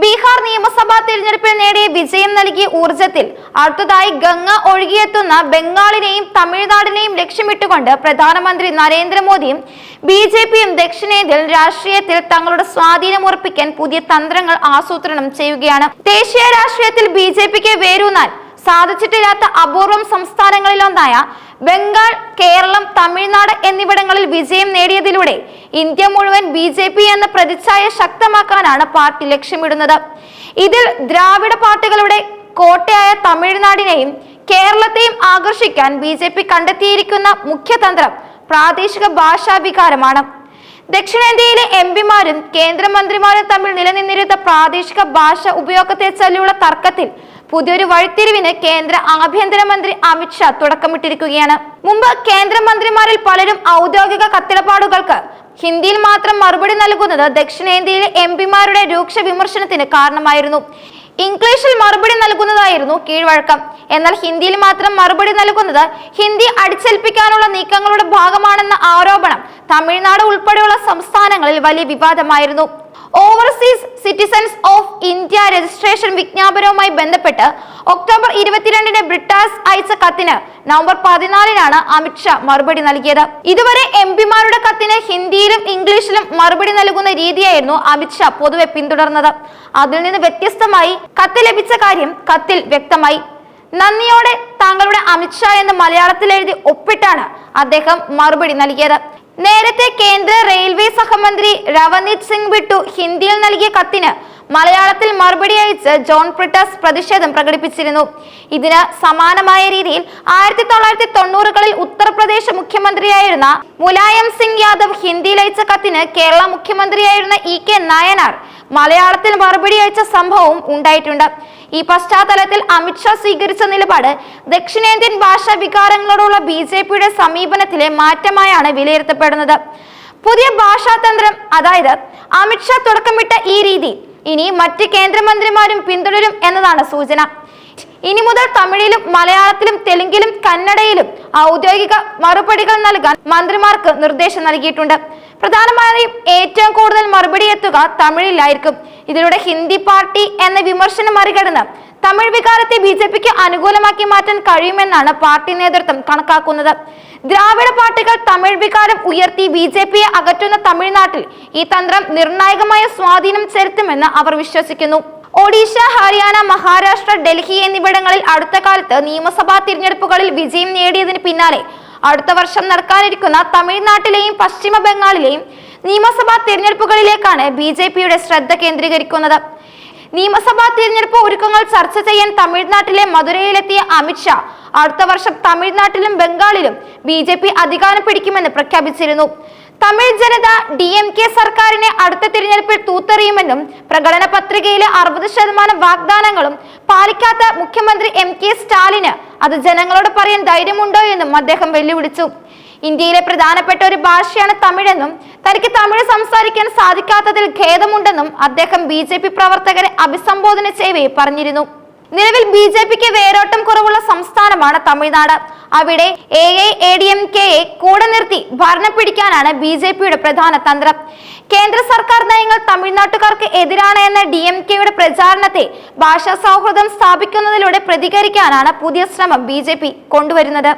ബീഹാർ നിയമസഭാ തിരഞ്ഞെടുപ്പിൽ നേടിയ വിജയം നൽകിയ ഊർജത്തിൽ അടുത്തതായി ഗംഗ ഒഴുകിയെത്തുന്ന ബംഗാളിനെയും തമിഴ്നാടിനെയും ലക്ഷ്യമിട്ടുകൊണ്ട് പ്രധാനമന്ത്രി നരേന്ദ്രമോദിയും ബി ജെ പിയും ദക്ഷിണേന്ത്യൻ രാഷ്ട്രീയത്തിൽ തങ്ങളുടെ സ്വാധീനം ഉറപ്പിക്കാൻ പുതിയ തന്ത്രങ്ങൾ ആസൂത്രണം ചെയ്യുകയാണ്. ദേശീയ രാഷ്ട്രീയത്തിൽ ബി ജെ പിക്ക് വേരൂന്നാൻ സാധിച്ചിട്ടില്ലാത്ത അപൂർവം സംസ്ഥാനങ്ങളിലൊന്നായ ബംഗാൾ കേരളം തമിഴ്നാട് എന്നിവിടങ്ങളിൽ വിജയം നേടിയതിലൂടെ ഇന്ത്യ മുഴുവൻ ബി ജെ പി എന്ന പ്രതിച്ഛായ ശക്തമാക്കാനാണ് പാർട്ടി ലക്ഷ്യമിടുന്നത്. ഇതിൽ ദ്രാവിഡ പാർട്ടികളുടെ കോട്ടയായ തമിഴ്നാടിനെയും കേരളത്തെയും ആകർഷിക്കാൻ ബി ജെ പി കണ്ടെത്തിയിരിക്കുന്ന മുഖ്യതന്ത്രം പ്രാദേശിക ഭാഷാ വികാരമാണ് ദക്ഷിണേന്ത്യയിലെ എം പിമാരും കേന്ദ്രമന്ത്രിമാരും തമ്മിൽ നിലനിന്നിരുന്ന പ്രാദേശിക ഭാഷ ഉപയോഗത്തെ ചൊല്ലിയുള്ള തർക്കത്തിൽ പുതിയൊരു വഴിത്തിരിവിന് കേന്ദ്ര ആഭ്യന്തരമന്ത്രി അമിത്ഷാ തുടക്കമിട്ടിരിക്കുകയാണ്. മുമ്പ് കേന്ദ്രമന്ത്രിമാരിൽ പലരും ഔദ്യോഗിക കത്തിടപാടുകൾക്ക് ഹിന്ദിയിൽ മാത്രം മറുപടി നൽകുന്നത് ദക്ഷിണേന്ത്യയിലെ എം പിമാരുടെ രൂക്ഷ വിമർശനത്തിന് കാരണമായിരുന്നു. ഇംഗ്ലീഷിൽ മറുപടി നൽകുന്നതായിരുന്നു കീഴ്വഴക്കം. എന്നാൽ ഹിന്ദിയിൽ മാത്രം മറുപടി നൽകുന്നത് ഹിന്ദി അടിച്ചേൽപ്പിക്കാനുള്ള നീക്കങ്ങളുടെ ഭാഗമാണെന്ന ആരോപണം തമിഴ്നാട് ഉൾപ്പെടെയുള്ള സംസ്ഥാനങ്ങളിൽ വലിയ വിവാദമായിരുന്നു. Overseas citizens of India registration വിജ്ഞാപനവുമായി ബന്ധപ്പെട്ട് ഒക്ടോബർ ഇരുപത്തിരണ്ടിന് ബ്രിട്ടാസ് അയച്ച കത്തിന് നവംബർ പതിനാലിനാണ് അമിത്ഷാ മറുപടി നൽകിയത്. ഇതുവരെ എം പിമാരുടെ കത്തിന് ഹിന്ദിയിലും ഇംഗ്ലീഷിലും മറുപടി നൽകുന്ന രീതിയായിരുന്നു അമിത്ഷാ പൊതുവെ പിന്തുടർന്നത്. അതിൽ നിന്ന് വ്യത്യസ്തമായി കത്ത് ലഭിച്ച കാര്യം കത്തിൽ വ്യക്തമായി. നന്ദിയോടെ താങ്കളുടെ അമിത്ഷാ എന്ന് മലയാളത്തിൽ എഴുതി ഒപ്പിട്ടാണ് അദ്ദേഹം മറുപടി നൽകിയത്. നേരത്തെ കേന്ദ്ര റെയിൽവേ സഹമന്ത്രി രവനീത് സിംഗ് വിട്ടു ഹിന്ദിയിൽ നൽകിയ കത്തിന് മലയാളത്തിൽ മറുപടി അയച്ച് ജോൺ പ്രിട്ടസ് പ്രതിഷേധം പ്രകടിപ്പിച്ചിരുന്നു. ഇതിന് സമാനമായ രീതിയിൽ ആയിരത്തി തൊള്ളായിരത്തി തൊണ്ണൂറുകളിൽ ഉത്തർപ്രദേശ് മുഖ്യമന്ത്രിയായിരുന്ന മുലായം സിംഗ് യാദവ് ഹിന്ദിയിൽ അയച്ച കത്തിന് കേരള മുഖ്യമന്ത്രിയായിരുന്ന ഇ കെ നായനാർ മലയാളത്തിൽ മറുപടി അയച്ച സംഭവവും ഉണ്ടായിട്ടുണ്ട്. ഈ പശ്ചാത്തലത്തിൽ അമിത്ഷാ സ്വീകരിച്ച നിലപാട് ദക്ഷിണേന്ത്യൻ ഭാഷാ വികാരങ്ങളോടുള്ള ബി ജെ പിയുടെ സമീപനത്തിലെ മാറ്റമായാണ് വിലയിരുത്തപ്പെടുന്നത്. പുതിയ ഭാഷാതന്ത്രം അതായത് അമിത്ഷാ തുടക്കമിട്ട ഈ രീതി ഇനി മറ്റ് കേന്ദ്രമന്ത്രിമാരും പിന്തുടരും എന്നതാണ് സൂചന. ഇനി മുതൽ തമിഴിലും മലയാളത്തിലും തെലുങ്കിലും കന്നഡയിലും ഔദ്യോഗിക മറുപടികൾ നൽകാൻ മന്ത്രിമാർക്ക് നിർദ്ദേശം നൽകിയിട്ടുണ്ട്. പ്രധാനമായും ഏറ്റവും കൂടുതൽ മറുപടി എത്തുക തമിഴിലായിരിക്കും. ഇതിലൂടെ ഹിന്ദി പാർട്ടി എന്ന വിമർശനം മറികടന്ന് തമിഴ് വികാരത്തെ ബി ജെ പിക്ക് അനുകൂലമാക്കി മാറ്റാൻ കഴിയുമെന്നാണ് പാർട്ടി നേതൃത്വം കണക്കാക്കുന്നത്. ദ്രാവിഡ പാർട്ടികൾ തമിഴ് വികാരം ഉയർത്തി ബി ജെ പിയെ അകറ്റുന്ന തമിഴ്നാട്ടിൽ ഈ തന്ത്രം നിർണായകമായ സ്വാധീനം ചെലുത്തുമെന്ന് അവർ വിശ്വസിക്കുന്നു. ഒഡീഷ ഹരിയാന മഹാരാഷ്ട്ര ഡൽഹി എന്നിവിടങ്ങളിൽ അടുത്ത കാലത്ത് നിയമസഭാ തിരഞ്ഞെടുപ്പുകളിൽ വിജയം നേടിയതിന് പിന്നാലെ അടുത്ത വർഷം നടക്കാനിരിക്കുന്ന തമിഴ്നാട്ടിലെയും പശ്ചിമ ബംഗാളിലെയും നിയമസഭാ തിരഞ്ഞെടുപ്പുകളിലേക്കാണ് ബി ജെ പിയുടെ ശ്രദ്ധ കേന്ദ്രീകരിക്കുന്നത്. നിയമസഭാ തിരഞ്ഞെടുപ്പ് ഒരുക്കങ്ങൾ ചർച്ച ചെയ്യാൻ തമിഴ്നാട്ടിലെ മധുരയിലെത്തിയ അമിത്ഷാ അടുത്ത വർഷം തമിഴ്നാട്ടിലും ബംഗാളിലും ബി ജെ പി അധികാരം പിടിക്കുമെന്ന് പ്രഖ്യാപിച്ചിരുന്നു. തമിഴ് ജനത ഡി എം കെ സർക്കാരിനെ അടുത്ത തിരഞ്ഞെടുപ്പിൽ തൂത്തെറിയുമെന്നും പ്രകടന പത്രികയിലെ അറുപത് ശതമാനം വാഗ്ദാനങ്ങളും പാലിക്കാത്ത മുഖ്യമന്ത്രി എം കെ സ്റ്റാലിന് അത് ജനങ്ങളോട് പറയാൻ ധൈര്യമുണ്ടോ എന്നും അദ്ദേഹം വെല്ലുവിളിച്ചു. ഇന്ത്യയിലെ പ്രധാനപ്പെട്ട ഒരു ഭാഷയാണ് തമിഴെന്നും തനിക്ക് തമിഴ് സംസാരിക്കാൻ സാധിക്കാത്തതിൽ ഖേദമുണ്ടെന്നും അദ്ദേഹം ബി ജെ പി പ്രവർത്തകരെ അഭിസംബോധന ചെയ്യവേ പറഞ്ഞിരുന്നു. നിലവിൽ ബി ജെ പിക്ക് വേരോട്ടം കുറവുള്ള സംസ്ഥാനമാണ് തമിഴ്നാട്. അവിടെ A I A D M കെയെ കൂടെ നിർത്തി ഭരണം പിടിക്കാനാണ് ബി ജെ പിയുടെ പ്രധാന തന്ത്രം. കേന്ദ്ര സർക്കാർ നയങ്ങൾ തമിഴ്നാട്ടുകാർക്ക് എതിരാണ് എന്ന ഡി എം കെയുടെ പ്രചാരണത്തെ ഭാഷാ സൗഹൃദം സ്ഥാപിക്കുന്നതിലൂടെ പ്രതികരിക്കാനാണ് പുതിയ ശ്രമം ബി കൊണ്ടുവരുന്നത്.